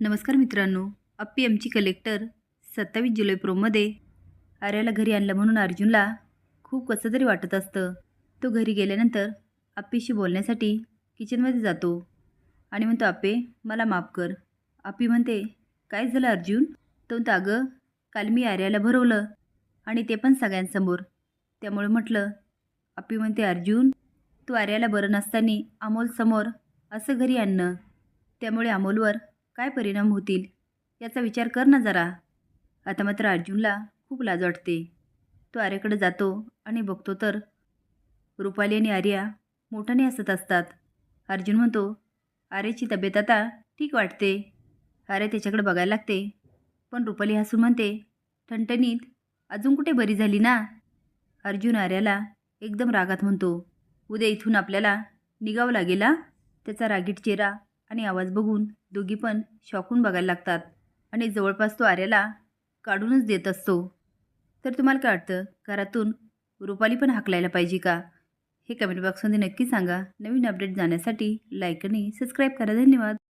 नमस्कार मित्रांनो अप्पी एमची कलेक्टर सत्तावीस जुलै प्रोमध्ये आर्याला घरी आणलं म्हणून अर्जुनला खूप कसं तरी वाटत असतं. तो घरी गेल्यानंतर अप्पीशी बोलण्यासाठी किचनमध्ये जातो आणि म्हणतो अप्पे मला माफ कर. अप्पी म्हणते काय झालं अर्जुन? तो म्हणतो अगं काल मी आर्याला भरवलं आणि ते पण सगळ्यांसमोर. त्यामुळे म्हटलं अप्पी म्हणते अर्जुन तू आर्याला बरं नसताना अमोलसमोर असं घरी आणणं. त्यामुळे अमोलवर काय परिणाम होतील? याचा विचार कर ना जरा. आता मात्र अर्जुनला खूप लाज वाटते. तो आर्याकडे जातो आणि बघतो तर रुपाली आणि आर्या मोठ्याने हसत असतात. अर्जुन म्हणतो आर्याची तब्येत आता ठीक वाटते. आर्या त्याच्याकडे बघायला लागते. पण रुपाली हसून म्हणते ठणठणीत अजून कुठे बरी झाली ना? अर्जुन आर्याला एकदम रागात म्हणतो उद्या इथून आपल्याला निघावं लागेल हा? त्याचा रागीट चेहरा आणि आवाज बघून दोघी पण शॉकून बघायला लागतात आणि जवळपास तो आर्याला काढूनच देत असतो. तर तुम्हाला काय वाटतं? घरातून रुपाली पण हाकलायला पाहिजे का? हे कमेंट बॉक्समध्ये नक्की सांगा. नवीन अपडेट जाण्यासाठी लाईक आणि सबस्क्राईब करा. धन्यवाद.